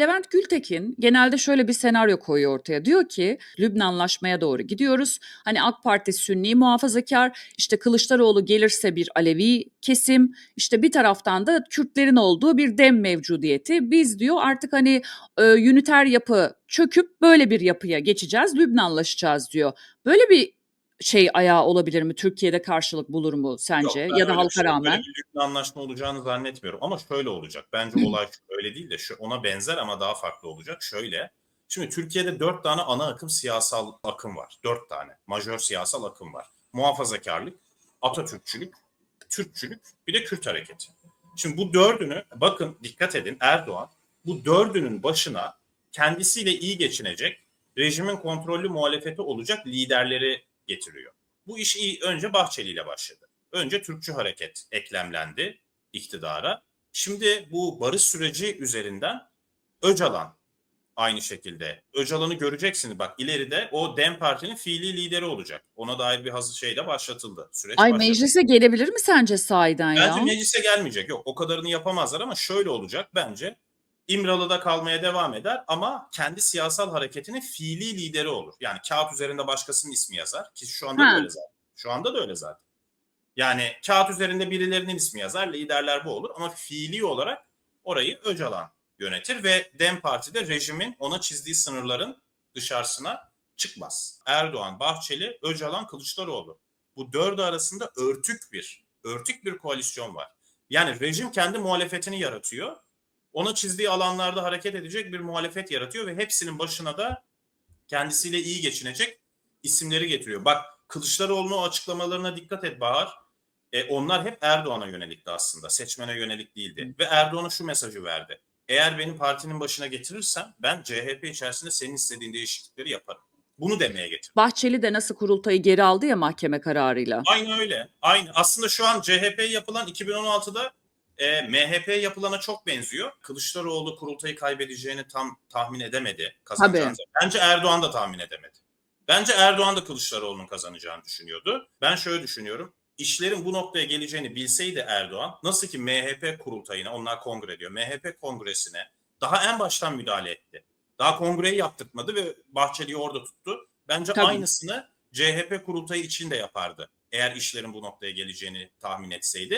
Levent Gültekin genelde şöyle bir senaryo koyuyor ortaya. Diyor ki Lübnanlaşmaya doğru gidiyoruz. Hani AK Parti Sünni muhafazakar, işte Kılıçdaroğlu gelirse bir Alevi kesim, işte bir taraftan da Kürtlerin olduğu bir dem mevcudiyeti. Biz diyor artık hani e, üniter yapı çöküp böyle bir yapıya geçeceğiz, Lübnanlaşacağız diyor. Böyle bir şey ayağı olabilir mi? Türkiye'de karşılık bulur mu sence? Yok, ya da halka şey- rağmen? Böyle bir anlaşma olacağını zannetmiyorum. Ama şöyle olacak. Bence olay öyle değil de şu, ona benzer ama daha farklı olacak. Şöyle. Şimdi Türkiye'de dört tane ana akım siyasal akım var. Dört tane. Majör siyasal akım var. Muhafazakarlık, Atatürkçülük, Türkçülük bir de Kürt hareketi. Şimdi bu dördünü bakın dikkat edin Erdoğan bu dördünün başına kendisiyle iyi geçinecek rejimin kontrollü muhalefeti olacak liderleri getiriyor. Bu iş iyi, önce Bahçeli ile başladı. Önce Türkçü Hareket eklemlendi iktidara. Şimdi bu barış süreci üzerinden Öcalan aynı şekilde. Öcalan'ı göreceksiniz bak ileride o DEM Parti'nin fiili lideri olacak. Ona dair bir hazır şey de başlatıldı. Süreç Ay başladı. meclise gelebilir mi sence sahiden ya? Bence meclise gelmeyecek. Yok o kadarını yapamazlar ama şöyle olacak bence. İmralı'da kalmaya devam eder ama kendi siyasal hareketinin fiili lideri olur. Yani kağıt üzerinde başkasının ismi yazar ki şu anda Ha. da öyle zaten. Şu anda da öyle zaten. Yani kağıt üzerinde birilerinin ismi yazar, liderler bu olur ama fiili olarak orayı Öcalan yönetir ve DEM Parti de rejimin ona çizdiği sınırların dışarısına çıkmaz. Erdoğan, Bahçeli, Öcalan, Kılıçdaroğlu. Bu dördü arasında örtük bir, örtük bir koalisyon var. Yani rejim kendi muhalefetini yaratıyor. Ona çizdiği alanlarda hareket edecek bir muhalefet yaratıyor ve hepsinin başına da kendisiyle iyi geçinecek isimleri getiriyor. Bak Kılıçdaroğlu'nun açıklamalarına dikkat et Bahar. E, onlar hep Erdoğan'a yönelikti aslında. Seçmene yönelik değildi. Ve Erdoğan'a şu mesajı verdi. Eğer beni partinin başına getirirsen ben CHP içerisinde senin istediğin değişiklikleri yaparım. Bunu demeye getirdi. Bahçeli de nasıl kurultayı geri aldı ya mahkeme kararıyla. Aynı öyle. Aynı. Aslında şu an CHP yapılan 2016'da e, MHP yapılana çok benziyor. Kılıçdaroğlu kurultayı kaybedeceğini tam tahmin edemedi. Kazanacağını. Bence Erdoğan da tahmin edemedi. Bence Erdoğan da Kılıçdaroğlu'nun kazanacağını düşünüyordu. Ben şöyle düşünüyorum. İşlerin bu noktaya geleceğini bilseydi Erdoğan nasıl ki MHP kurultayına onlar kongre diyor. MHP kongresine daha en baştan müdahale etti. Daha kongreyi yaptırtmadı ve Bahçeli'yi orada tuttu. Bence Tabii. aynısını CHP kurultayı için de yapardı. Eğer işlerin bu noktaya geleceğini tahmin etseydi.